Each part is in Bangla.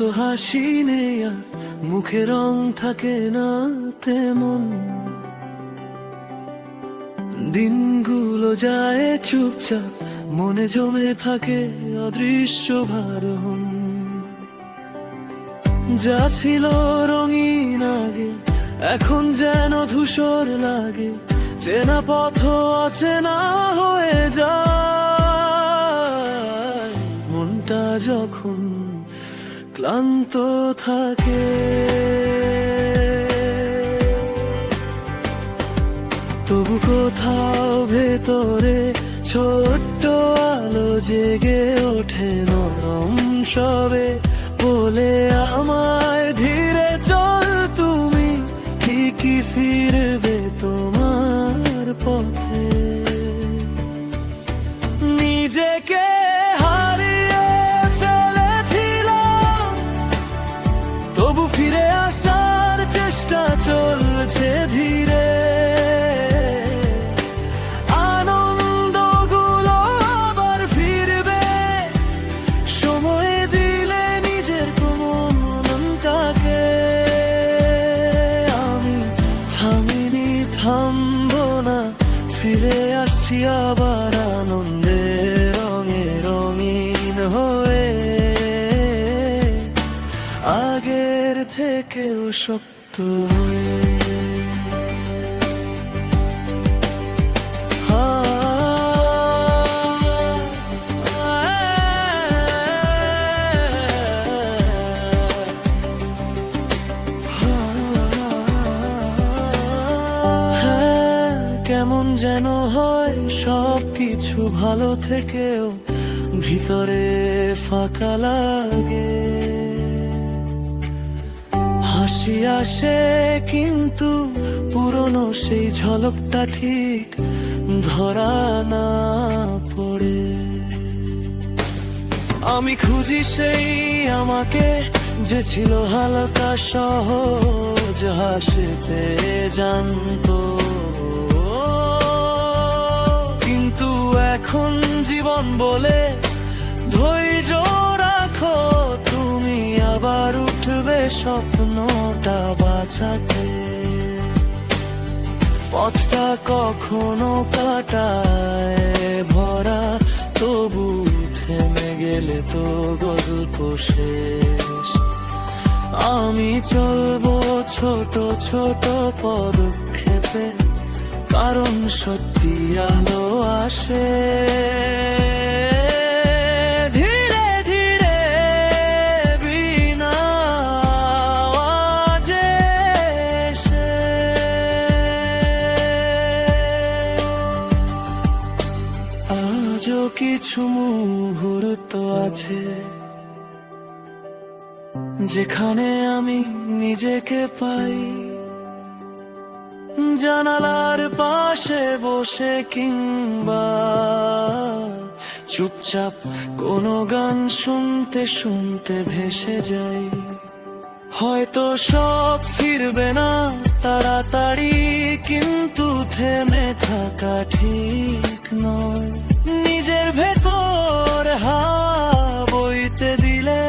মতো হাসি নেই আর মুখে রং থাকে না তেমন। দিনগুলো যায় চুপচাপ, মনে জমে থাকে অদৃশ্য ভারণ যা ছিল রঙিন আগে, এখন যেন ধূসর লাগে। চেনা পথ অচেনা হয়ে যায়, মনটা যখন ক্লান্ত থাকে। তবু কোথাও ভেতরে ছোট্ট আলো জেগে ওঠে নরম সবে। বলে আমায়, ধীরে চল তুমি, ঠিকই ফিরবে তোমার পথে। ফিরে আসছি আবার আনন্দে রঙে রঙিন হয়ে। আগের থেকেও শক্ত হয়ে যেন হয় সব কিছু ভালো থেকেও ভিতরে ফাঁকা লাগে। হাসি আসে কিন্তু পুরনো সেই ঝলকটা ঠিক ধরা না পড়ে। আমি খুঁজি সেই আমাকে যে ছিল হালকা সহজ হাসিতে জানতো। এখন জীবন বলে, ধৈর্য রাখো, তুমি আবার উঠবে স্বপ্নটা বাঁচাতে পথটা কখনো কাটায় ভরা, তবু থেমে গেলে তো গল্প শেষ। আমি চলবো ছোট ছোট পদক্ষেপে কারণ সত্যি আলো আসে ধীরে ধীরে বিনা। আজও কিছু মুহূর্ত আছে যেখানে আমি নিজেকে পাই জানালার পাশে বসে কিংবা চুপচাপ কোনো গান শুনতে শুনতে ভেসে যাই হয়তো সব ফিরবে না তাড়াতাড়ি, কিন্তু থেমে থাকা ঠিক নয়। নিজের ভেতর বইতে দিলে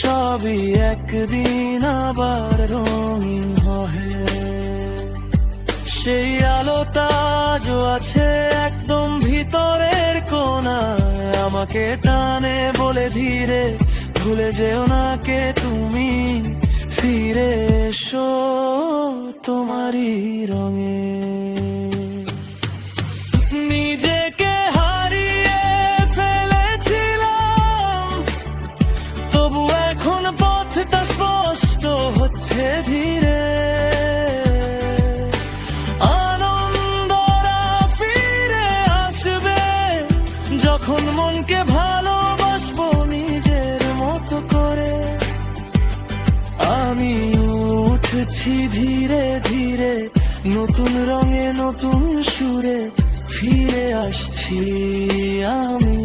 সবই একদিন আবার রঙিন হয়। সেই আলোটা আজও আছে একদম ভিতরের কোনায়। আমাকে টানে বলে ধীরে, ভুলে যেও না কে তুমি। ফিরে এসো তোমারই রঙে। নিজেকে হারিয়ে ফেলেছিলাম, তবু এখন পথটা স্পষ্ট হচ্ছে ধীরে। যখন মনকে ভালোবাসবো নিজের মতো করে। আমি উঠছি ধীরে ধীরে, নতুন রঙে নতুন সুরে ফিরে আসছি আমি।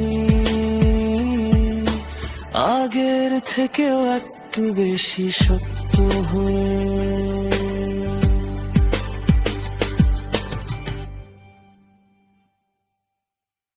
আগের থেকেও একটু বেশি শক্ত হয়ে